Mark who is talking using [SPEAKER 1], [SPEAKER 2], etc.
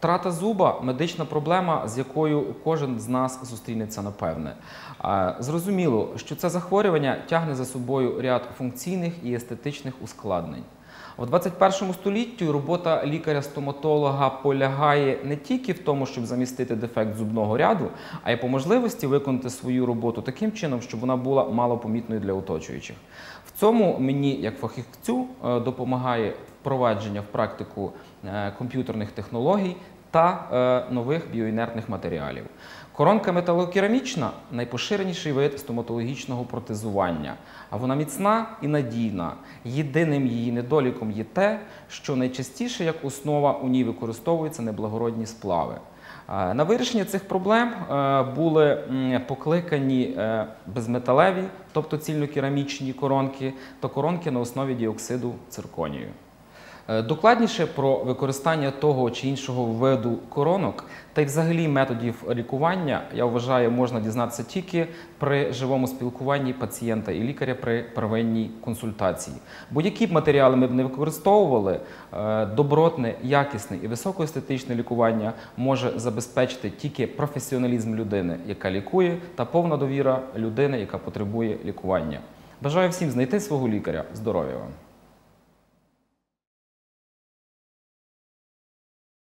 [SPEAKER 1] Втрата зуба медична проблема, з якою кожен з нас зустрінеться напевне. Зрозуміло, що це захворювання тягне за собою ряд функційних і естетичних ускладнень. У 21 столітті робота лікаря-стоматолога полягає не тільки в тому, щоб замістити дефект зубного ряду, а й по можливості виконати свою роботу таким чином, щоб вона була малопомітною для оточуючих. В цьому мені, як фахівцю, е, допомагає впровадження в практику е, комп'ютерних технологій та е, нових біоінертних матеріалів. Коронка металокерамічна найпоширеніший вид стоматологічного протезування. А вона міцна і надійна. Єдиним її недоліком є те, що найчастіше як основа у ній використовуються неблагородні сплави. Е, На вирішення цих проблем е, були покликані безметалеві, тобто цільнокерамічні коронки, та коронки на основі діоксиду цирконію. Е, Докладніше про використання того чи іншого виду коронок та й взагалі методів лікування, я вважаю, можна дізнатися тільки при живому спілкуванні пацієнта і лікаря при первинній консультації. Бо які б матеріали ми б не використовували, е, добротне, якісне і високоестетичне лікування може забезпечити тільки професіоналізм людини, яка лікує, та повна довіра людини, яка потребує лікування. Бажаю всім знайти свого лікаря. Здоров'я вам!